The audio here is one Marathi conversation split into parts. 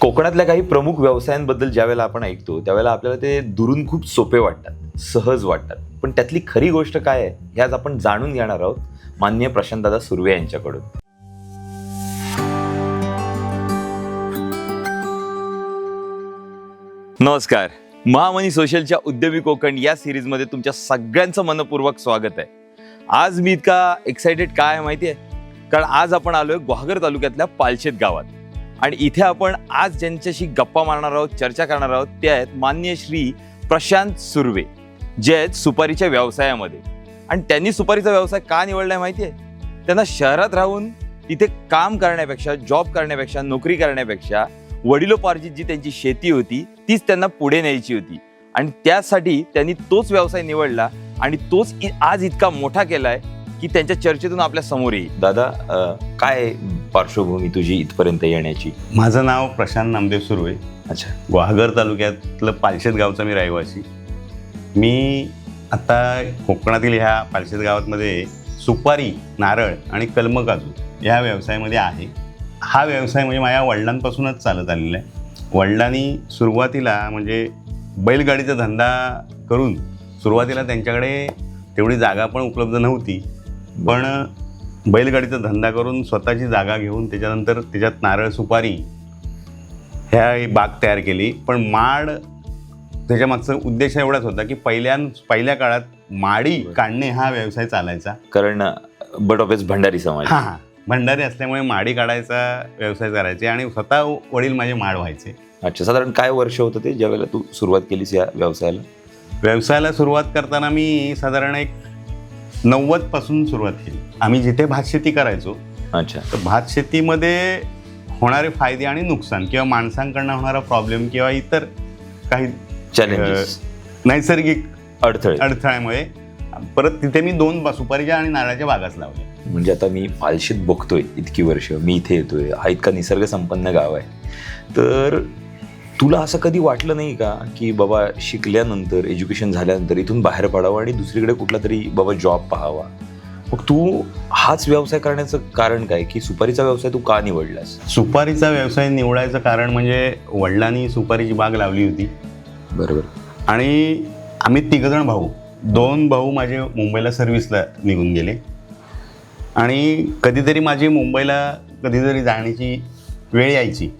कोकणातल्या काही प्रमुख व्यवसायांबद्दल ज्यावेळेला आपण ऐकतो त्यावेळेला आपल्याला ते दुरून खूप सोपे वाटतात सहज वाटतात. पण त्यातली खरी गोष्ट काय आहे हे आज आपण जाणून घेणार आहोत मान्य प्रशांतदादा सुर्वे यांच्याकडून. नमस्कार. महामनी सोशलच्या उद्यमी कोकण या सिरीजमध्ये तुमच्या सगळ्यांचं मनपूर्वक स्वागत आहे. आज मी इतका एक्साइटेड काय माहिती आहे कारण आज आपण आलोय ग्वागर तालुक्यातल्या पालशेत गावात. आणि इथे आपण आज ज्यांच्याशी गप्पा मारणार आहोत चर्चा करणार आहोत ते आहेत मान्य श्री प्रशांत सुर्वे जे आहेत सुपारीच्या व्यवसायामध्ये. आणि त्यांनी सुपारीचा व्यवसाय का निवडलाय माहिती आहे त्यांना शहरात राहून तिथे काम करण्यापेक्षा जॉब करण्यापेक्षा नोकरी करण्यापेक्षा वडिलोपार्जित जी त्यांची शेती होती तीच त्यांना पुढे न्यायची होती. आणि त्यासाठी त्यांनी तोच व्यवसाय निवडला आणि तोच आज इतका मोठा केलाय की त्यांच्या चर्चेतून आपल्यासमोर येईल. दादा काय पार्श्वभूमी तुझी इथपर्यंत येण्याची? माझं नाव प्रशांत नामदेव सुर्वे. अच्छा. गुहागर तालुक्यातलं पालशेत गावचा मी रहिवासी. मी आता कोकणातील ह्या पालशेत गावामध्ये सुपारी नारळ आणि कलम काजू ह्या व्यवसायामध्ये आहे. हा व्यवसाय म्हणजे माझ्या वडिलांपासूनच चालत आलेला आहे. वडिलांनी सुरुवातीला म्हणजे बैलगाडीचा धंदा करून सुरुवातीला त्यांच्याकडे तेवढी जागा पण उपलब्ध नव्हती. पण बैलगाडीचा धंदा करून स्वतःची जागा घेऊन त्याच्यानंतर त्याच्यात नारळ सुपारी ह्या बाग तयार केली. पण माड त्याच्या मागचा उद्देश एवढाच होता की पहिल्या पहिल्या काळात माडी काढणे हा व्यवसाय चालायचा. कारण बट ऑफ भंडारी समाज. हा. भंडारी असल्यामुळे माडी काढायचा व्यवसाय करायचे आणि स्वतः वडील माझे माड व्हायचे. अच्छा साधारण काय वर्ष होतं ते ज्यावेळेला तू सुरुवात केलीस या व्यवसायाला? व्यवसायाला सुरुवात करताना मी साधारण एक नव्वदपासून सुरुवात केली. आम्ही जिथे भात शेती करायचो अच्छा. तर भात शेतीमध्ये होणारे फायदे आणि नुकसान किंवा माणसांकडनं होणारा प्रॉब्लेम किंवा इतर काही चॅलेंजेस नैसर्गिक अडथळे. अडथळ्यामुळे परत तिथे मी दोन सुपारीच्या आणि नारळाच्या बागाच लावल्या. म्हणजे आता मी पालशीत बघतोय इतकी वर्ष. मी इथे येतोय. हा इतका निसर्ग संपन्न गाव आहे. तर तुला असं कधी वाटलं नाही का की बाबा शिकल्यानंतर एज्युकेशन झाल्यानंतर इथून बाहेर पडावं आणि दुसरीकडे कुठला तरी बाबा जॉब पाहावा? मग तू हाच व्यवसाय करण्याचं कारण काय? की सुपारीचा व्यवसाय तू का निवडलास? सुपारीचा व्यवसाय निवडायचं कारण म्हणजे वडिलांनी सुपारीची बाग लावली होती. बरोबर. आणि आम्ही तिघजण भाऊ. दोन भाऊ माझे मुंबईला सर्व्हिसला निघून गेले. आणि कधीतरी माझी मुंबईला कधीतरी जाण्याची वेळ यायची.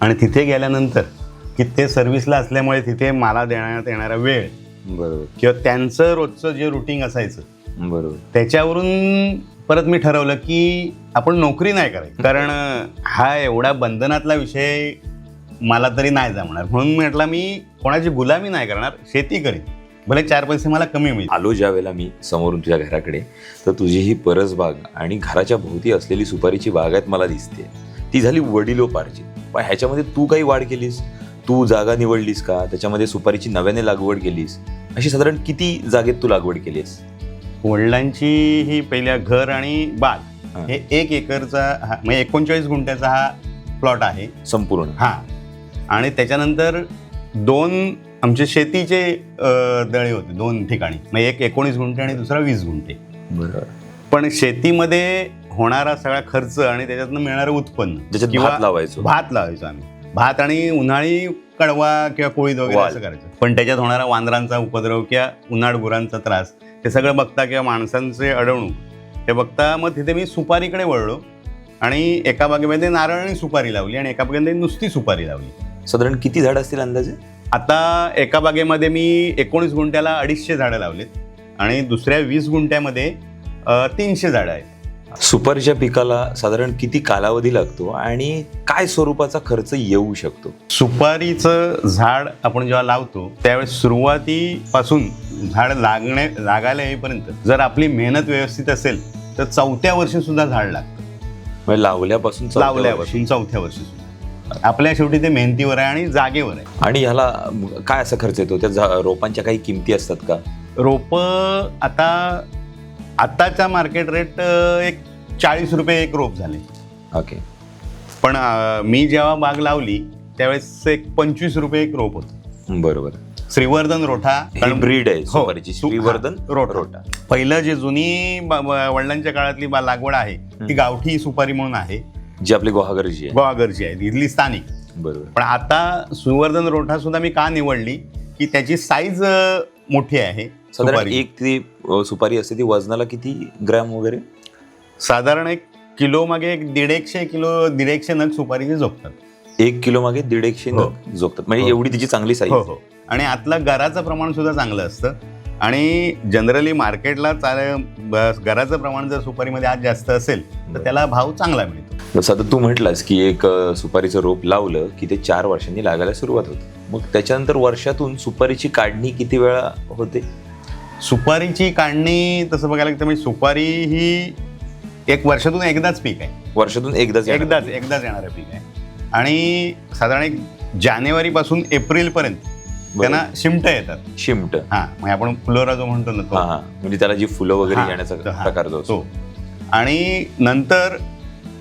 आणि तिथे गेल्यानंतर की ते सर्व्हिसला असल्यामुळे तिथे मला देण्यात येणारा वेळ बरोबर. किंवा त्यांचं रोजचं जे रुटीन असायचं बरोबर. त्याच्यावरून परत मी ठरवलं की आपण नोकरी नाही करायची. कारण हा एवढा बंधनातला विषय मला तरी नाही जमणार. म्हणून म्हटलं मी कोणाची गुलामी नाही करणार शेती करीन. भले चार पैसे मला कमी मिळतील. आलो ज्या वेळेला मी समोरून तुझ्या घराकडे तर तुझी ही परसबाग आणि घराच्या भोवती असलेली सुपारीची बागायत मला दिसते. ती झाली वडिलोपार्जित पण ह्याच्यामध्ये तू काही वाढ केलीस? तू जागा निवडलीस का? त्याच्यामध्ये सुपारीची नव्याने लागवड केलीस? अशी साधारण किती जागेत तू लागवड केलीस? वडिलांची ही पहिल्या घर आणि बाग हा. हे एक एकरचा हा म्हणजे एकोणचाळीस गुंठ्याचा हा प्लॉट आहे. संपूर्ण. हा. आणि त्याच्यानंतर दोन आमचे शेतीचे अ, दळे होते दोन ठिकाणी. म्हणजे एक एकोणीस गुंठे आणि दुसरा वीस गुंठे. बरोबर पण शेतीमध्ये होणारा सगळा खर्च आणि त्याच्यातनं मिळणारं उत्पन्न ज्याच्यात किंवा भात लावायचो. भात लावायचो आम्ही. भात आणि उन्हाळी कडवा किंवा कोळीद वगैरे वाल. असं करायचं. पण त्याच्यात होणारा वांदरांचा उपद्रव किंवा उन्हाळ गुरांचा त्रास ते सगळं बघता किंवा माणसांचे अडवणूक ते बघता मग तिथे मी सुपारीकडे वळलो आणि एका बागेमध्ये नारळ आणि सुपारी लावली आणि एका बागेमध्ये नुसती सुपारी लावली. साधारण किती झाड असतील अंदाजे? आता एका बागेमध्ये मी एकोणीस गुंठ्याला अडीचशे झाडं लावलीत आणि दुसऱ्या वीस गुंठ्यामध्ये अ, तीनशे झाडं आहेत. सुपारीच्या पिकाला साधारण किती कालावधी लागतो आणि काय स्वरूपाचा खर्च येऊ शकतो? सुपारीचं झाड आपण जेव्हा लावतो त्यावेळेस सुरुवातीपासून झाड लागणे लागायला येईपर्यंत. जर आपली मेहनत व्यवस्थित असेल तर चौथ्या वर्षी सुद्धा झाड लागतं. म्हणजे लावल्यापासून चौथ्या. लावल्यापासून चौथ्या वर्षी सुद्धा. आपल्या शेवटी ते मेहनतीवर आहे आणि जागेवर आहे. आणि ह्याला काय असा खर्च येतो? त्या झा- रोपांच्या काही किमती असतात का? रोपं आता आताचा मार्केट रेट एक चाळीस रुपये एक रोप झाले. ओके. पण अं, मी जेव्हा बाग लावली त्यावेळेस एक पंचवीस रुपये एक रोप होतं. बरोबर. श्रीवर्धन रोठा ही ब्रीड आहे हो, सुपारीची. सु- श्रीवर्धन हा. रोटा पहिलं जे जुनी ब- ब- वडिलांच्या काळातली बा- लागवड आहे ती गावठी सुपारी म्हणून आहे. जी आपली गुहागरची आहे. गोवागरची आहे इथली स्थानिक. बरोबर. पण आता सुवर्धन रोठा सुद्धा मी का निवडली की त्याची साईज मोठी आहे साधारण सुपारी. एक ती अ, सुपारी असते ती वजनाला किती ग्रॅम वगैरे? साधारण एक किलो मागे एक दीड एकशे किलो दीड एकशे नग सुपारीचे झोपतात. एक किलो मागे दीड एकशे हो. नग जोगतात म्हणजे हो. एवढी तिची चांगली साईज हो हो. आणि आतलं गराचं प्रमाण सुद्धा चांगलं असतं. आणि जनरली मार्केटला चाले गराचं प्रमाण जर सुपारीमध्ये आज जास्त असेल तर त्याला भाव चांगला मिळतो. जसं आता तू म्हटलास की एक सुपारीचं रोप लावलं की ते चार वर्षांनी लागायला सुरुवात होते. मग त्याच्यानंतर वर्षातून सुपारीची काढणी किती वेळा होते? सुपारीची काढणी तसं बघायला गेलं म्हणजे सुपारी ही एक वर्षातून एकदाच पीक आहे. वर्षातून एकदाच. एकदाच एकदाच येणारं पीक आहे. आणि साधारण एक जानेवारीपासून एप्रिलपर्यंत त्यांना शिमट येतात. शिमट. हा म्हणजे आपण फुलोरा जो म्हणतो ना तो. हा म्हणजे त्याला जी फुलं वगैरे हा, येण्याचा तो, हा, प्रकार जो असतो. तो. आणि नंतर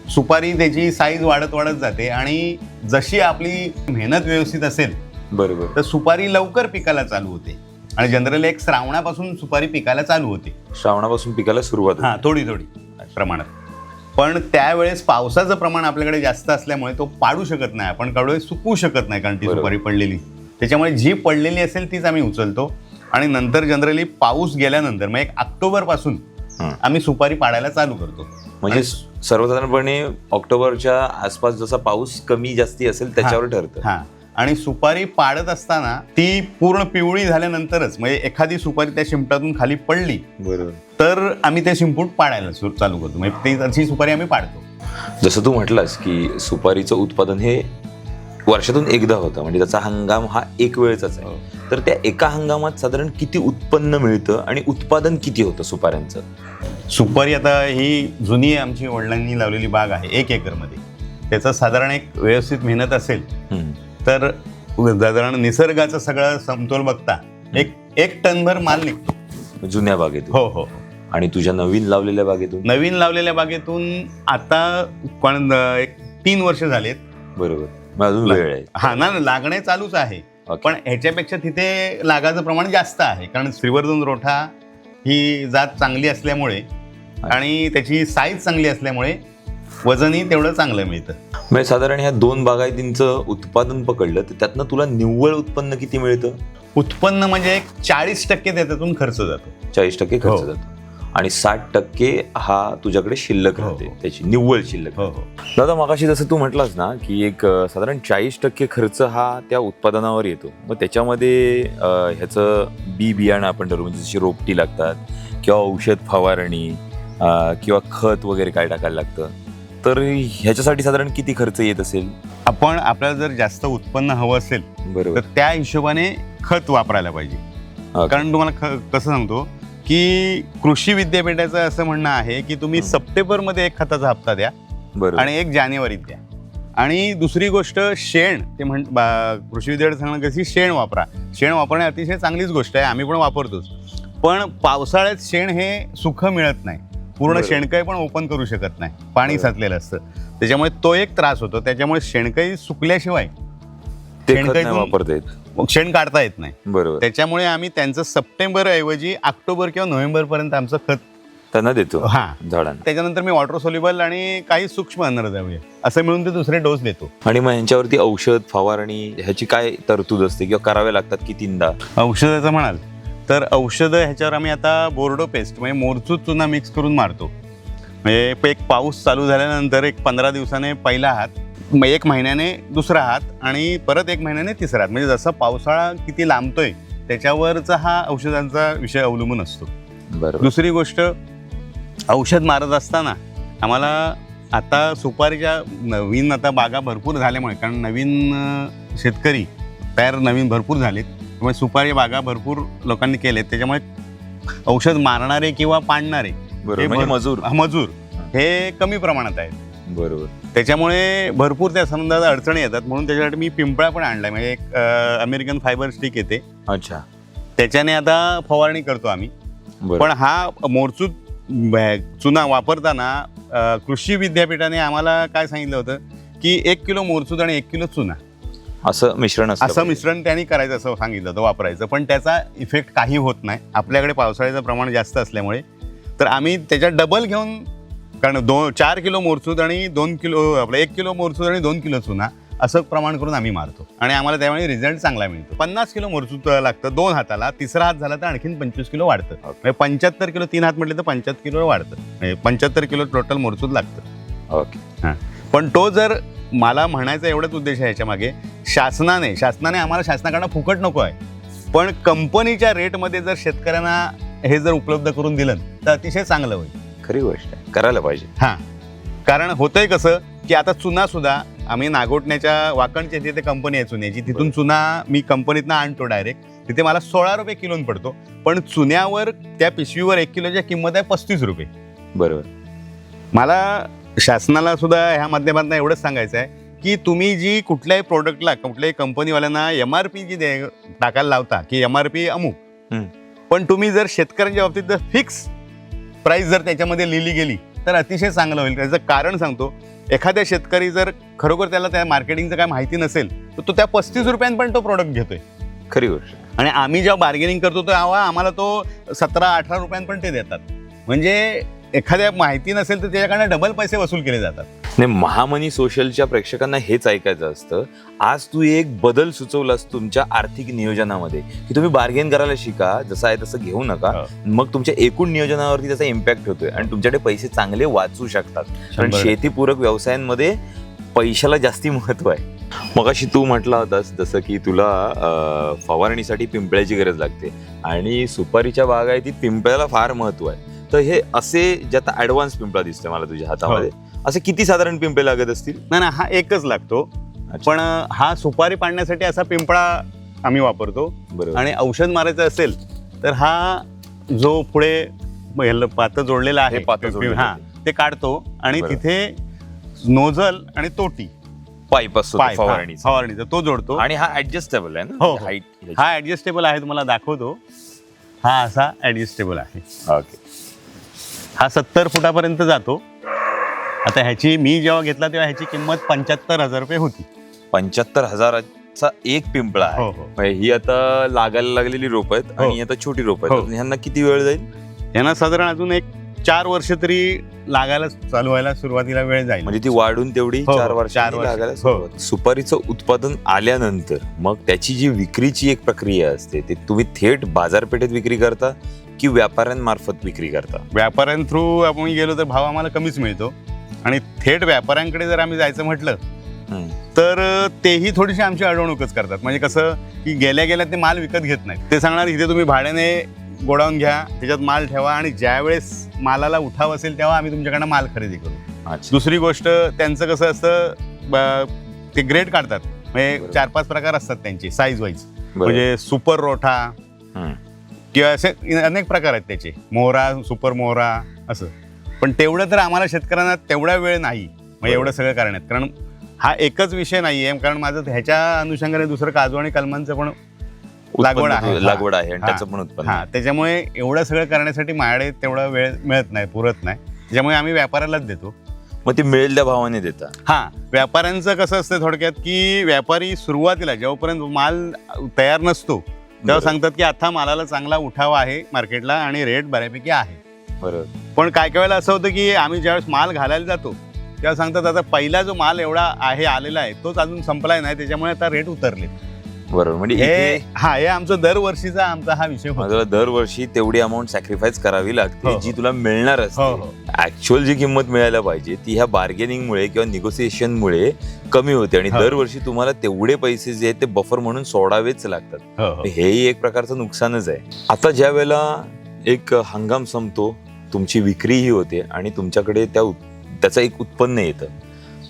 सुपारी त्याची साईज वाढत वाढत जाते आणि जशी आपली मेहनत व्यवस्थित असेल बरोबर. तर सुपारी लवकर पिकायला चालू होते. आणि जनरली एक श्रावणापासून सुपारी पिकायला चालू होते. श्रावणापासून पिकाला सुरुवात हा थोडी थोडी प्रमाणात. पण त्यावेळेस पावसाचं प्रमाण आपल्याकडे जास्त असल्यामुळे तो पाडू शकत नाही. आपण कडवे सुकवू शकत नाही कारण ती बरोबर. सुपारी पडलेली. त्याच्यामुळे जी पडलेली असेल तीच आम्ही उचलतो. आणि नंतर जनरली पाऊस गेल्यानंतर मग एक ऑक्टोबरपासून हं. आम्ही सुपारी पाडायला चालू करतो. म्हणजे सर्वसाधारणपणे ऑक्टोबरच्या आसपास जसा पाऊस कमी जास्ती असेल त्याच्यावर ठरतं. हा. आणि सुपारी पाडत असताना ती पूर्ण पिवळी झाल्यानंतरच म्हणजे एखादी सुपारी त्या शिंपटातून खाली पडली बरोबर. तर आम्ही ते शिंपूट पाडायला चालू करतो. म्हणजे ती तशी सुपारी आम्ही पाडतो. जसं तू म्हटलास की सुपारीचं उत्पादन हे वर्षातून एकदा होतं. म्हणजे त्याचा हंगाम हा एक वेळचाच हो. आहे तर त्या एका हंगामात साधारण किती उत्पन्न मिळतं आणि उत्पादन किती होतं सुपाऱ्यांचं? सुपारी आता ही जुनी आमची वडिलांनी लावलेली बाग आहे एक एकरमध्ये. त्याचं साधारण एक व्यवस्थित मेहनत असेल. तर साधारण निसर्गाचं सगळं समतोल बघता एक एक टनभर माल निघतो. जुन्या बागेतून? हो हो. आणि तुझ्या नवीन लावलेल्या बागेतून? नवीन लावलेल्या बागेतून आता पण एक तीन वर्ष झालेत. बरोबर. अजून वेळ आहे. हा ना ना, लागणे चालूच आहे. पण ह्याच्यापेक्षा तिथे लागाचं प्रमाण जास्त आहे. कारण श्रीवर्धन रोठा ही जात चांगली असल्यामुळे आणि त्याची साईज चांगली असल्यामुळे वजनही तेवढं चांगलं मिळतं. म्हणजे साधारण ह्या दोन बागायतींचं उत्पादन पकडलं तर त्यातनं तुला निव्वळ उत्पन्न किती मिळतं? उत्पन्न म्हणजे एक चाळीस टक्के त्याच्यातून खर्च जातो. चाळीस टक्के खर्च हो. जातो. आणि साठ टक्के हा तुझ्याकडे शिल्लक हो, राहते. हो. त्याची निव्वळ शिल्लक हो दादा मगाशी जसं तू म्हटलास ना की एक साधारण चाळीस टक्के खर्च हा त्या उत्पादनावर येतो. मग त्याच्यामध्ये ह्याचं बी बियाणं आपण ठरवू म्हणजे जशी रोपटी लागतात किंवा औषध फवारणी किंवा खत वगैरे काय टाकायला लागतं. तर ह्याच्यासाठी साधारण किती खर्च येत असेल? आपण आपल्याला जर जास्त उत्पन्न हवं असेल बरोबर. तर त्या हिशोबाने खत वापरायला पाहिजे. कारण तुम्हाला ख- कसं सांगतो की कृषी विद्यापीठाचं असं म्हणणं आहे की तुम्ही. सप्टेंबरमध्ये एक खताचा हप्ता द्या आणि एक जानेवारीत द्या. आणि दुसरी गोष्ट शेण ते म्हण कृषी विद्यापीठ सांगणं कशी शेण वापरा. शेण वापरणे अतिशय चांगलीच गोष्ट आहे आम्ही पण वापरतोच. पण पावसाळ्यात शेण हे सुख मिळत नाही. पूर्ण. शेणकई पण ओपन करू शकत नाही. पाणी. साचलेलं असतं. त्याच्यामुळे तो एक त्रास होतो. त्याच्यामुळे शेणकई सुकल्याशिवाय शेणखतातून- वापरता येत. शेण काढता येत नाही. बरोबर. त्याच्यामुळे आम्ही त्यांचं सप्टेंबर ऐवजी ऑक्टोबर किंवा नोव्हेंबर पर्यंत आमचं खत त्यांना देतो हा. झाडांना. त्याच्यानंतर मी वॉटर सोल्युबल आणि काही सूक्ष्म अन्नद्रव्य असं मिळून ते दुसरे डोस देतो. आणि मग ह्यांच्यावरती औषध फवारणी ह्याची काय तरतूद असते किंवा कराव्या लागतात की तीनदा? औषधाचं म्हणाल तर औषधं ह्याच्यावर आम्ही आता बोर्डो पेस्ट म्हणजे मोरचूत चुना मिक्स करून मारतो. म्हणजे एक पाऊस चालू झाल्यानंतर एक पंधरा दिवसाने पहिला हात मग एक महिन्याने दुसरा हात आणि परत एक महिन्याने तिसरा हात. म्हणजे जसं पावसाळा किती लांबतोय त्याच्यावरचा हा औषधांचा विषय अवलंबून असतो. बरोबर. दुसरी गोष्ट औषध मारत असताना आम्हाला आता सुपारीच्या नवीन आता बागा भरपूर झाल्यामुळे कारण नवीन शेतकरी तयार नवीन भरपूर झालेत. त्यामुळे सुपारी बागा भरपूर लोकांनी केलेत. त्याच्यामुळे औषध मारणारे किंवा पाडणारे म्हणजे मजूर. मजूर हे कमी प्रमाणात आहेत. बरोबर. त्याच्यामुळे भरपूर त्या संदर्भात अडचणी येतात. म्हणून त्याच्यासाठी मी पिंपळा पण आणलाय. म्हणजे एक अं, अमेरिकन फायबर स्टिक येते. अच्छा. त्याच्याने आता फवारणी करतो आम्ही. पण हा मोरचूत चुना वापरताना अ, कृषी विद्यापीठाने आम्हाला काय सांगितलं होतं? की एक किलो मोरचूत आणि एक किलो चुना. असं मिश्रण असं मिश्रण त्यांनी करायचं असं सांगितलं होतं वापरायचं. पण त्याचा इफेक्ट काही होत नाही. आपल्याकडे पावसाळ्याचं प्रमाण जास्त असल्यामुळे. तर आम्ही त्याच्यात डबल घेऊन कारण दोन चार किलो मोरचूत आणि दोन किलो आपलं एक किलो मोरचूत आणि दोन किलो चुना असं प्रमाण करून आम्ही मारतो. आणि आम्हाला त्यामुळे रिझल्ट चांगला मिळतो. पन्नास किलो मोरचूत लागतं दोन हाताला तिसरा हात झाला तर आणखीन पंचवीस किलो वाढतं. म्हणजे पंच्याहत्तर किलो तीन हात म्हटले तर पंच्याहत्तर किलो वाढतं. म्हणजे पंच्याहत्तर किलो टोटल मोरचूत लागतं. ओके. पण तो जर मला म्हणायचा एवढाच उद्देश आहे याच्या मागे शासनाने शासनाने आम्हाला शासनाकडनं फुकट नको आहे. पण कंपनीच्या रेटमध्ये जर शेतकऱ्यांना हे जर उपलब्ध करून दिलं तर अतिशय चांगलं होईल. खरी गोष्ट आहे. करायला पाहिजे. हां. कारण होतंय कसं की आता चुना सुद्धा आम्ही नागोटण्याच्या वाकणच्या तिथे कंपनी आहे चुन्याची तिथून चुना मी कंपनीतनं आणतो डायरेक्ट तिथे मला सोळा रुपये किलोन पडतो. पण चुन्यावर त्या पिशवीवर एक किलोच्या किंमत आहे पस्तीस रुपये. बरोबर. मला शासनाला सुद्धा ह्या माध्यमातून एवढंच सांगायचं आहे की तुम्ही जी कुठल्याही प्रोडक्टला कुठल्याही कंपनीवाल्यांना एम आर पी जी दे टाकायला लावता की एम आर पी अमुक. पण तुम्ही जर शेतकऱ्यांच्या बाबतीत जर फिक्स प्राईस जर त्याच्यामध्ये लिहिली गेली तर अतिशय चांगलं होईल. त्याचं कारण सांगतो एखाद्या शेतकरी जर खरोखर त्याला त्या मार्केटिंगचं काय माहिती नसेल तर तो त्या पस्तीस रुपयांपर्यंत तो प्रोडक्ट घेतोय. खरी गोष्ट. आणि आम्ही जेव्हा बार्गेनिंग करतो तेव्हा आम्हाला तो सतरा अठरा रुपयांपर्यंत ते देतात. म्हणजे एखाद्या माहिती नसेल तर त्याच्याकडनं डबल पैसे वसूल केले जातात. नाही महामनी सोशलच्या प्रेक्षकांना हेच ऐकायचं असतं. आज तू एक बदल सुचवलास तुमच्या आर्थिक नियोजनामध्ये की तुम्ही बार्गेन करायला शिका जसं आहे तसं घेऊ नका. हो. मग तुमच्या एकूण नियोजनावरती त्याचा इम्पॅक्ट होतोय आणि तुमच्याकडे पैसे चांगले वाचू शकतात. कारण. शेतीपूरक व्यवसायांमध्ये पैशाला जास्ती महत्त्व आहे. मग अशी तू म्हटला होतास जसं की तुला फवारणीसाठी पिंपळ्याची गरज लागते आणि सुपारीच्या बागायतीत पिंपळ्याला फार महत्त्व आहे. तर हे असे जे आता ऍडव्हान्स पिंपळा दिसतोय मला तुझ्या हातामध्ये. असे किती साधारण पिंपळे लागत असतील? नाही ना हा एकच लागतो. पण हा सुपारी पाडण्यासाठी असा पिंपळा आम्ही वापरतो. बरोबर. आणि औषध मारायचं असेल तर हा जो पुढे ह्याला पातं जोडलेला आहे हे पातं जोडलेलं हा ते काढतो आणि. तिथे नोझल आणि तोटी. पाईप असतो हा, फवारणीचा. तो जोडतो. आणि हा ऍडजस्टेबल आहे हो, ना हो. हाईट हा ऍडजस्टेबल आहे तुम्हाला दाखवतो. हा असा ऍडजस्टेबल आहे. ओके हा सत्तर फुटापर्यंत जातो. आता ह्याची मी जेव्हा घेतला तेव्हा ह्याची किंमत पंच्याहत्तर हजार रुपये होती पंच्याहत्तर हजाराचा एक पिंपळा आहे हो हो म्हणजे ही आता लागायला लागलेली रोप आहेत हो. आणि आता छोटी रोप हो. आहेत ह्यांना किती वेळ जाईल यांना साधारण अजून एक चार वर्ष तरी लागायला चालू व्हायला सुरुवातीला वेळ जाईल म्हणजे ती वाढून तेवढी हो, चार हो, वर्ष चार वर्ष. लागायला हो. सुरुवात. सुपारीचं उत्पादन आल्यानंतर मग त्याची जी विक्रीची एक प्रक्रिया असते ते तुम्ही थेट बाजारपेठेत विक्री करता की व्यापाऱ्यांमार्फत विक्री करता व्यापाऱ्यां थ्रू आपण गेलो तर भाव आम्हाला कमीच मिळतो आणि थेट व्यापाऱ्यांकडे जर आम्ही जायचं म्हटलं. तर तेही थोडीशी आमची अडवणूकच करतात म्हणजे कसं की गेल्या गेल्या ते माल विकत घेत नाहीत ते सांगणार इथे तुम्ही भाड्याने गोडाऊन घ्या त्याच्यात माल ठेवा आणि ज्या वेळेस मालाला उठाव असेल तेव्हा आम्ही तुमच्याकडनं माल खरेदी करू दुसरी गोष्ट त्यांचं कसं असतं ते ग्रेड काढतात म्हणजे. चार पाच प्रकार असतात त्यांचे साईज वाईज. म्हणजे सुपर रोठा. किंवा असे अनेक प्रकार आहेत त्याचे मोहरा सुपर मोहरा असं पण तेवढं तर आम्हाला शेतकऱ्यांना तेवढा वेळ नाही. मग बरोबर. एवढं सगळं करण्यात कारण हा एकच विषय नाही आहे कारण माझं ह्याच्या अनुषंगाने दुसरं काजू आणि कलमांचं पण लागवड आहे. लागवड आहे आणि. त्याचं पण उत्पन्न हा. त्याच्यामुळे एवढं सगळं करण्यासाठी माझ्याकडे तेवढा वेळ मिळत नाही पुरत नाही. त्याच्यामुळे आम्ही व्यापाऱ्यालाच देतो. मग ते मिळेल त्या भावाने देता. हा. व्यापाऱ्यांचं कसं असतं थोडक्यात की व्यापारी सुरुवातीला जेव्हापर्यंत माल तयार नसतो तेव्हा. सांगतात की आता मालाला चांगला उठावा आहे मार्केटला आणि रेट बऱ्यापैकी आहे. बरोबर पण काय काय वेळेला असं होतं की आम्ही ज्यावेळेस माल घालायला जातो तेव्हा सांगतात आता पहिला जो माल एवढा आहे आलेला आहे तोच अजून संपलाय नाही त्याच्यामुळे आता रेट उतरले. बरोबर. म्हणजे हे हा हे आमचं दरवर्षीचा आमचा हा विषय होतो. माझ्याला दरवर्षी तेवढी अमाऊंट सॅक्रिफाईस करावी हो, लागते हो. जी तुला मिळणार हो असते. हो ऍक्च्युअल जी किंमत मिळायला पाहिजे ती ह्या बार्गेनिंगमुळे किंवा निगोसिएशनमुळे कमी होते आणि हो. दरवर्षी तुम्हाला तेवढे पैसे जे आहेत ते बफर म्हणून सोडावेच लागतात. हो, हो. हेही एक प्रकारचं नुकसानच आहे. आता ज्या वेळेला एक हंगाम संपतो तुमची विक्रीही होते आणि तुमच्याकडे त्या त्याचं एक उत्पन्न येतं.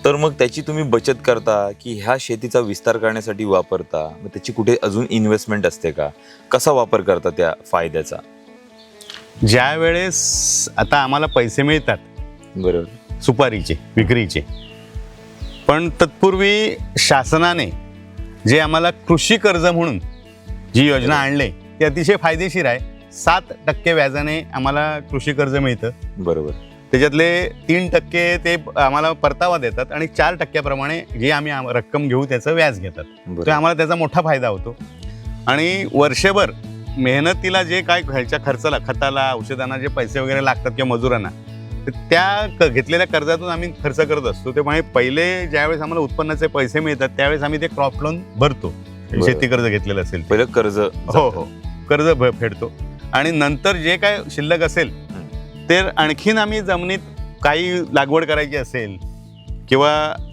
तर मग त्याची तुम्ही बचत करता की ह्या शेतीचा विस्तार करण्यासाठी वापरता? मग त्याची कुठे अजून इन्व्हेस्टमेंट असते का? कसा वापर करता त्या फायद्याचा? ज्या वेळेस आता आम्हाला पैसे मिळतात बरोबर. सुपारीचे विक्रीचे पण तत्पूर्वी शासनाने जे आम्हाला कृषी कर्ज म्हणून जी योजना आणली ती अतिशय फायदेशीर आहे. सात टक्के व्याजाने आम्हाला कृषी कर्ज मिळतं. बरोबर. त्याच्यातले तीन टक्के ते आम्हाला परतावा देतात आणि चार टक्क्याप्रमाणे जे आम्ही आम- रक्कम घेऊ त्याचं व्याज घेतात. तर आम्हाला त्याचा मोठा फायदा होतो. आणि वर्षभर मेहनतीला जे काय ह्याच्या खर्चाला खताला औषधांना जे पैसे वगैरे लागतात किंवा मजुरांना तर त्या घेतलेल्या कर्जातून आम्ही खर्च करत असतो. त्यामुळे पहिले ज्यावेळेस आम्हाला उत्पन्नाचे पैसे मिळतात त्यावेळेस आम्ही ते क्रॉप लोन भरतो. शेती कर्ज घेतलेलं असेल. पहिलं कर्ज हो हो. कर्ज फेडतो. आणि नंतर जे काय शिल्लक असेल ते आणखीन आम्ही जमिनीत काही लागवड करायची असेल किंवा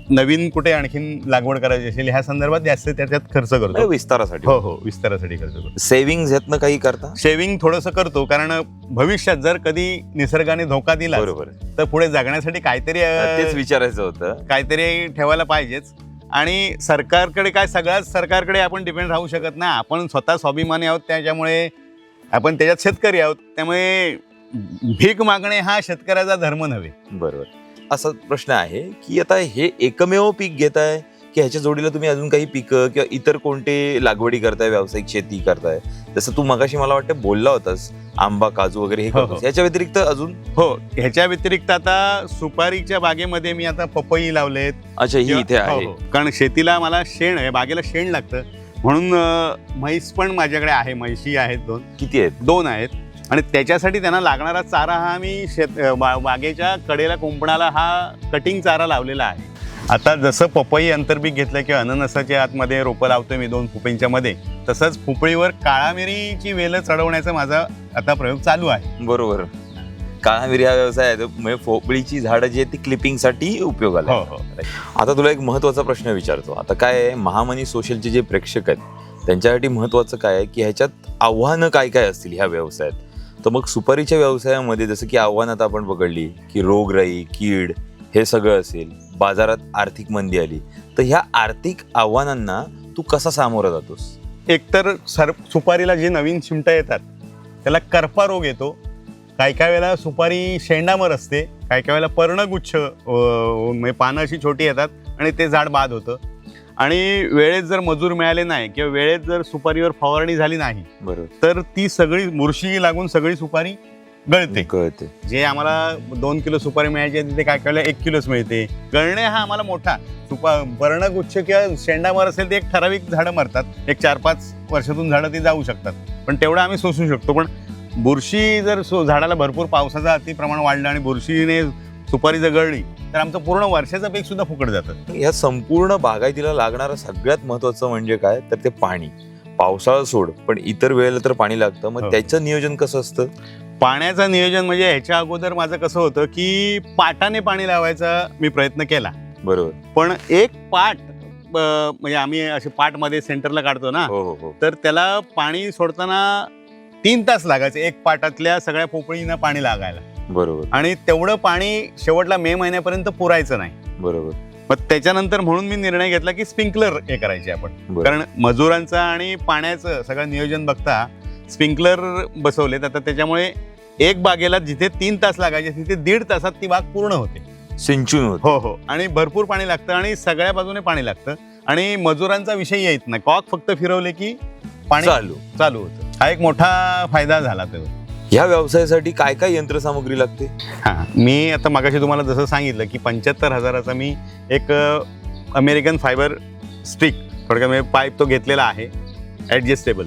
नवीन कुठे आणखीन लागवड करायची असेल ह्या संदर्भात जास्त त्याच्यात खर्च करतो. विस्तारासाठी. हो हो विस्तारासाठी खर्च करतो. सेव्हिंग ह्यातनं काही करता? शेविंग थोडंसं करतो कारण भविष्यात जर कधी निसर्गाने धोका दिला बरोबर तर पुढे जगण्यासाठी काहीतरी तेच विचारायचं होतं. काहीतरी ठेवायला पाहिजेच. आणि सरकारकडे काय सगळ्याच सरकारकडे आपण डिपेंड राहू शकत ना आपण स्वतः स्वाभिमानी आहोत त्याच्यामुळे आपण त्याच्यात शेतकरी आहोत त्यामुळे भीक मागणे हा शेतकऱ्याचा धर्म नव्हे. बरोबर. असा प्रश्न आहे की आता हे एकमेव पीक घेत आहे की ह्याच्या जोडीला तुम्ही अजून काही पिकं किंवा इतर कोणते लागवडी करताय व्यावसायिक शेती करताय? जसं तू मगाशी मला वाटतं बोलला होतास आंबा काजू वगैरे हे हो, हो. करतोस याच्या व्यतिरिक्त अजून? हो ह्याच्या व्यतिरिक्त आता सुपारीच्या बागेमध्ये मी आता पपई लावलेत. अच्छा ही इथे आहे. हो, हो. कारण शेतीला मला शेण आहे बागेला शेण लागतं. म्हणून म्हैस पण माझ्याकडे आहे म्हैशी आहेत दोन. किती आहेत? दोन आहेत. आणि त्याच्यासाठी त्यांना लागणारा चारा हा मी शेत बागेच्या कडेला कुंपणाला हा कटिंग चारा लावलेला आहे. आता जसं पपई आंतरपीक घेतलं किंवा अननसाच्या आतमध्ये रोपं लावतोय मी दोन फुपईंच्या मध्ये तसंच फुपळीवर काळा मिरीची वेलं चढवण्याचा माझा आता प्रयोग चालू आहे. बरोबर. काळा मिरी हा व्यवसाय आहे तो म्हणजे फोपळीची झाडं जी आहेत ती क्लिपिंगसाठी उपयोगाला हो आहेत. हो आता तुला एक महत्त्वाचा प्रश्न विचारतो. आता काय आहे महामनी सोशलचे जे प्रेक्षक आहेत त्यांच्यासाठी महत्वाचं काय आहे की ह्याच्यात आव्हानं काय काय असतील ह्या व्यवसायात? तर मग सुपारीच्या व्यवसायामध्ये जसं की आव्हानं आता आपण पकडली की रोगराई कीड हे सगळं असेल बाजारात आर्थिक मंदी आली तर ह्या आर्थिक आव्हानांना तू कसा सामोरा जातोस? एकतर सर सुपारीला जे नवीन चिमटा येतात त्याला करपा रोग येतो काही काही वेळेला सुपारी शेंडामर असते काही काही वेळेला पर्णगुच्छ म्हणजे पानं अशी छोटी येतात आणि ते झाड बाद होतं. आणि वेळेत जर मजूर मिळाले नाही किंवा वेळेत जर सुपारीवर फवारणी झाली नाही बरोबर. तर ती सगळी मुरशी लागून सगळी सुपारी गळते. कळते जे आम्हाला दोन किलो सुपारी मिळायची तिथे काय काय वेळेला एक किलोच मिळते. गळणे हा आम्हाला मोठा. सुपा पर्णगुच्छ किंवा शेंडामर असेल ते एक ठराविक झाडं मरतात. एक चार पाच वर्षातून झाडं ती जाऊ शकतात. पण तेवढं आम्ही सोसू शकतो. पण बुरशी जर सो झाडाला भरपूर पावसाचं अतिप्रमाण वाढलं आणि बुरशीने सुपारी जर गळली तर आमचं पूर्ण वर्षाचं पीक सुद्धा फुकट जातं. ह्या संपूर्ण बागायतीला लागणारं सगळ्यात महत्वाचं म्हणजे काय? तर ते पाणी. पावसाळा सोड पण इतर वेळेला तर पाणी लागतं. मग हो. त्याचं नियोजन कसं असतं? पाण्याचं नियोजन म्हणजे ह्याच्या अगोदर माझं कसं होतं की पाटाने पाणी लावायचा मी प्रयत्न केला. बरोबर. पण एक पाट म्हणजे आम्ही असे पाटमध्ये सेंटरला काढतो ना हो हो हो. तर त्याला पाणी सोडताना तीन तास लागायचे एक पाटातल्या सगळ्या पोपळींना पाणी लागायला. बरोबर. आणि तेवढं पाणी शेवटला मे महिन्यापर्यंत पुरायचं नाही. बरोबर. मग त्याच्यानंतर म्हणून मी निर्णय घेतला की स्प्रिंकलर हे करायचे आपण. कारण मजुरांचं आणि पाण्याचं सगळं नियोजन बघता स्प्रिंकलर बसवलेत. आता त्याच्यामुळे एक बागेला जिथे तीन तास लागायचे तिथे दीड तासात ती बाग पूर्ण होते. सिंचून होत. हो हो. आणि भरपूर पाणी लागतं आणि सगळ्या बाजूने पाणी लागतं. आणि मजुरांचा विषय येत नाही. कॉक फक्त फिरवले की पाणी चालू. चालू होतं. हा एक मोठा फायदा झाला त्याचा ह्या व्यवसायासाठी काय काय यंत्रसामुग्री लागते? हां मी आता मागाशी तुम्हाला जसं सांगितलं की पंच्याहत्तर हजाराचा मी एक अमेरिकन फायबर स्टिक थोडक्यात म्हणजे पाईप तो घेतलेला आहे ॲडजस्टेबल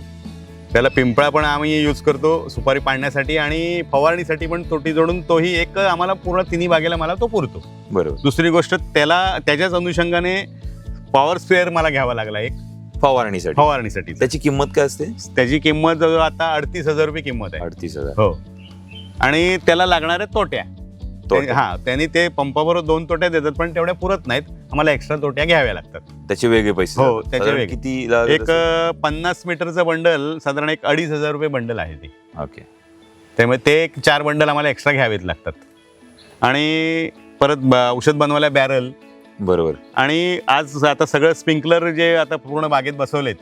त्याला पिंपळा पण आम्ही यूज करतो सुपारी पाडण्यासाठी आणि फवारणीसाठी पण तोटी जोडून तोही एक आम्हाला पूर्ण तिन्ही बागेला मला तो पुरतो. बरोबर. दुसरी गोष्ट त्याला त्याच्याच अनुषंगाने पॉवर स्पेअर मला घ्यावा लागला एक. फवारणीसाठी. फवारणीसाठी. त्याची किंमत काय असते? त्याची किंमत जवळ आता अडतीस हजार रुपये किंमत आहे. अडतीस हजार. हो. आणि त्याला लागणाऱ्या तोट्या. तोट्या. हा त्यांनी ते पंपाबरोबर दोन तोट्या देतात पण तेवढ्या पुरत नाहीत. आम्हाला एक्स्ट्रा तोट्या घ्याव्या लागतात. त्याचे वेगळे पैसे हो, जातात. त्याचे साधारण वेगळे. किती लागत एक असेल? अ, पन्नास मीटरचं बंडल साधारण एक अडीच हजार रुपये बंडल आहे ते. ओके. त्यामुळे ते एक चार बंडल आम्हाला एक्स्ट्रा घ्यावेत लागतात. आणि परत ब- औषध बनवायला बॅरल बरोबर. आणि आज आता सगळं स्प्रिंकलर जे आता पूर्ण बागेत बसवलेत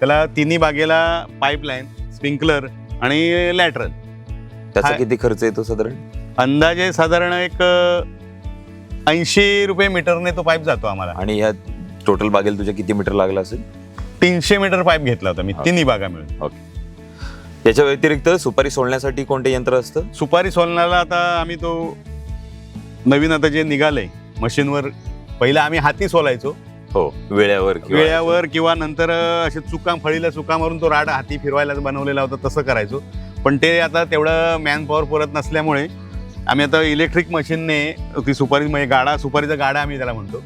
त्याला तिन्ही बागेला पाईपलाईन स्प्रिंकलर आणि लॅटरल. त्याचा. किती खर्च येतो साधारण? अंदाजे साधारण एक ऐंशी रुपये मीटरने तो पाईप जातो आम्हाला. आणि ह्या टोटल बागेला तुझ्या किती मीटर लागला असेल? तीनशे मीटर पाईप घेतला होता मी. तिन्ही बागा मिळून याच्या व्यतिरिक्त सुपारी सोडण्यासाठी कोणते यंत्र असतं? सुपारी सोलण्याला आता आम्ही तो नवीन आता जे निघालंय मशीनवर पहिलं आम्ही हाती सोलायचो. हो वेळेवर किंवा- वेळावर किंवा नंतर असे चुकाम फळीला चुका मारून तो राड हाती फिरवायला बनवलेला होता तसं करायचो. पण ते आता तेवढं मॅन पॉवर पुरत नसल्यामुळे आम्ही आता इलेक्ट्रिक मशीनने ती सुपारी म्हणजे गाडा सुपारीचा गाडा आम्ही त्याला म्हणतो.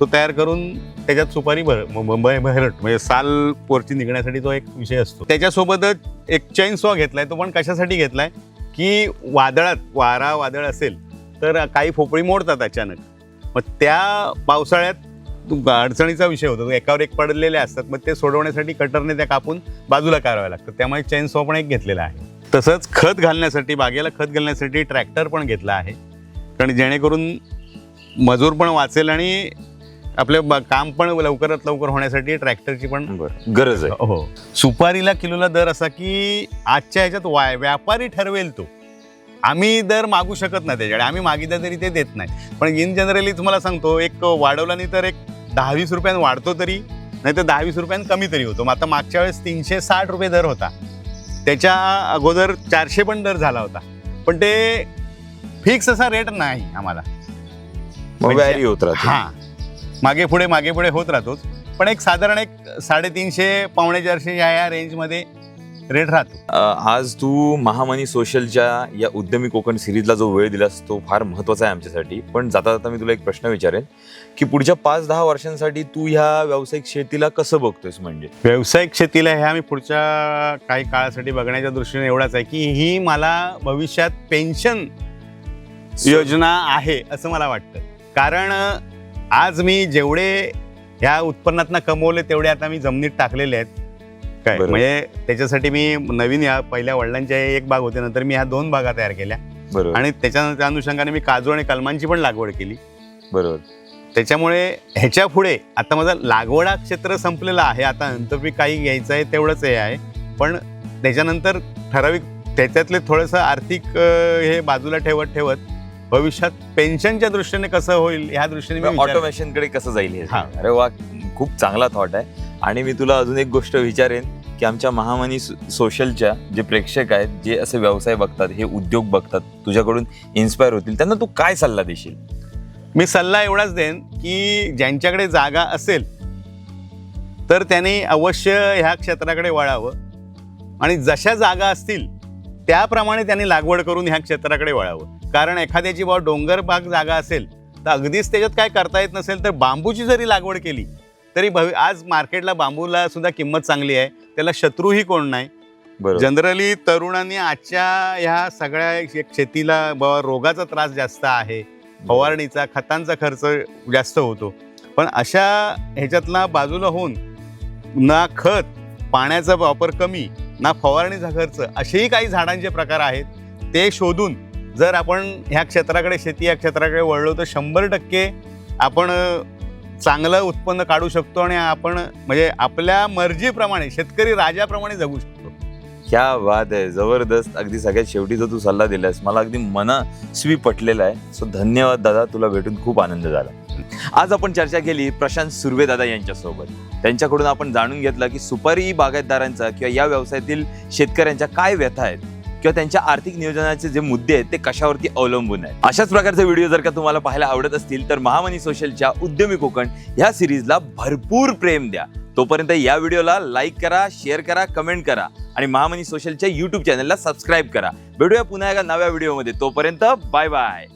तो तयार करून त्याच्यात सुपारी भर म- म- म- भरट म्हणजे साल पोरची निघण्यासाठी तो एक विषय असतो. त्याच्यासोबतच एक चैन सॉ घेतलाय तो पण कशासाठी घेतलाय? की वादळात वारा वादळ असेल तर काही फोपळी मोडतात अचानक. मग त्या पावसाळ्यात तो अडचणीचा विषय होतो. तो एकावर एक पडलेले असतात. मग ते सोडवण्यासाठी कटरने त्या कापून बाजूला काढाव्या लागतात. त्यामुळे चैन सॉ पण एक घेतलेला आहे. तसंच खत घालण्यासाठी बागेला खत घालण्यासाठी ट्रॅक्टर पण घेतला आहे. कारण जेणेकरून मजूर पण वाचेल आणि आपलं काम पण लवकरात लवकर होण्यासाठी ट्रॅक्टरची पण गरज आहे. हो. सुपारीला किलोला दर असा की आजच्या ह्याच्यात वाय व्यापारी ठरवेल तो. आम्ही दर मागू शकत नाही त्याच्याकडे. आम्ही मागितलं तरी ते देत नाही. पण इन जनरली तुम्हाला सांगतो एक वाढवला नाही तर एक दहा वीस रुपयानं वाढतो तरी नाही तर दहा वीस रुपयानं कमी तरी होतो. मग आता मागच्या वेळेस तीनशे साठ रुपये दर होता. त्याच्या अगोदर चारशे पण दर झाला होता. पण ते फिक्स असा रेट नाही आम्हाला. म्हणजे- व्हॅरी होत राहतो. हा. मागे पुढे मागे पुढे होत राहतोच. पण एक साधारण एक साडेतीनशे पावणे चारशे या या रेंजमध्ये रेट राहतो. आज तू महामनी सोशलच्या या उद्यमी कोकण सिरीजला जो वेळ दिलास तो फार महत्त्वाचा आहे आमच्यासाठी. पण जाता जाता मी तुला एक प्रश्न विचारेन की पुढच्या पाच दहा वर्षांसाठी तू ह्या व्यावसायिक शेतीला कसं बघतोयस म्हणजे? व्यावसायिक शेतीला ह्या मी पुढच्या काही काळासाठी बघण्याच्या दृष्टीने एवढाच आहे की ही मला भविष्यात पेन्शन योजना आहे असं मला वाटतं. कारण आज मी जेवढे ह्या उत्पन्नातनं कमवले तेवढे आता मी जमिनीत टाकलेले आहेत. काय? बरोबर. म्हणजे त्याच्यासाठी मी नवीन या पहिल्या वडिलांच्या एक बाग होते नंतर मी ह्या दोन बागा तयार केल्या. बरोबर. आणि त्याच्या त्या अनुषंगाने मी काजू आणि कलमांची पण लागवड केली. बरोबर. त्याच्यामुळे ह्याच्या पुढे आता माझं लागवडा क्षेत्र संपलेलं आहे आता अंतपीक काही घ्यायचं आहे तेवढंच हे आहे. पण त्याच्यानंतर ठराविक त्याच्यातले थोडंसं आर्थिक अं, हे बाजूला ठेवत ठेवत भविष्यात पेन्शनच्या दृष्टीने कसं होईल ह्या दृष्टीने मी विचार- ऑटोमेशनकडे कसं जाईल हे हा. अरे वा खूप चांगला थॉट आहे. आणि मी तुला अजून एक गोष्ट विचारेन. की आमच्या महामनी सोशलच्या जे प्रेक्षक आहेत जे असे व्यवसाय बघतात हे उद्योग बघतात तुझ्याकडून इन्स्पायर होतील त्यांना तू काय सल्ला देशील? मी सल्ला एवढाच देईन की ज्यांच्याकडे जागा असेल तर त्यांनी अवश्य ह्या क्षेत्राकडे वळावं. आणि जशा जागा असतील त्याप्रमाणे त्यांनी लागवड करून ह्या क्षेत्राकडे वळावं. कारण एखाद्याची बाबा डोंगर बाग जागा असेल तर अगदीच त्याच्यात काय करता येत नसेल तर बांबूची जरी लागवड केली तरी भवि आज मार्केटला बांबूला सुद्धा किंमत चांगली आहे. त्याला शत्रूही कोण नाही. बरोबर. जनरली तरुणांनी आजच्या ह्या सगळ्या शेतीला बाबा रोगाचा त्रास जास्त आहे. फवारणीचा खतांचा खर्च जास्त होतो. पण अशा ह्याच्यातला बाजूला होऊन ना खत पाण्याचा वापर कमी ना फवारणीचा खर्च असेही काही झाडांचे प्रकार आहेत. ते शोधून जर आपण ह्या क्षेत्राकडे शेती या क्षेत्राकडे वळलो तर शंभर टक्के आपण चांगलं उत्पन्न काढू शकतो आणि आपण म्हणजे आपल्या मर्जीप्रमाणे शेतकरी राजाप्रमाणे जगू शकतो. क्या वाद आहे. जबरदस्त. अगदी सगळ्यात शेवटी जो तू सल्ला दिलास. मला अगदी मनस्वी पटलेला आहे. सो धन्यवाद दादा. तुला भेटून खूप आनंद झाला. आज आपण चर्चा केली प्रशांत सुर्वे दादा यांच्यासोबत. त्यांच्याकडून आपण जाणून घेतलं की सुपारी बागायतदारांचा किंवा या व्यवसायातील शेतकऱ्यांच्या काय व्यथा आहेत. किंवा त्यांच्या आर्थिक नियोजनाचे जे मुद्दे आहेत ते कशावरती अवलंबून आहेत? अशाच प्रकारचे व्हिडिओ जर का तुम्हाला पाहायला आवडत असतील तर महामनी सोशलच्या उद्यमी कोकण ह्या सिरीजला भरपूर प्रेम द्या. तोपर्यंत या व्हिडिओला लाईक करा शेअर करा कमेंट करा आणि महामनी सोशलच्या यूट्यूब चॅनलला सबस्क्राईब करा. भेटूया पुन्हा एका नव्या व्हिडिओमध्ये. तोपर्यंत बाय बाय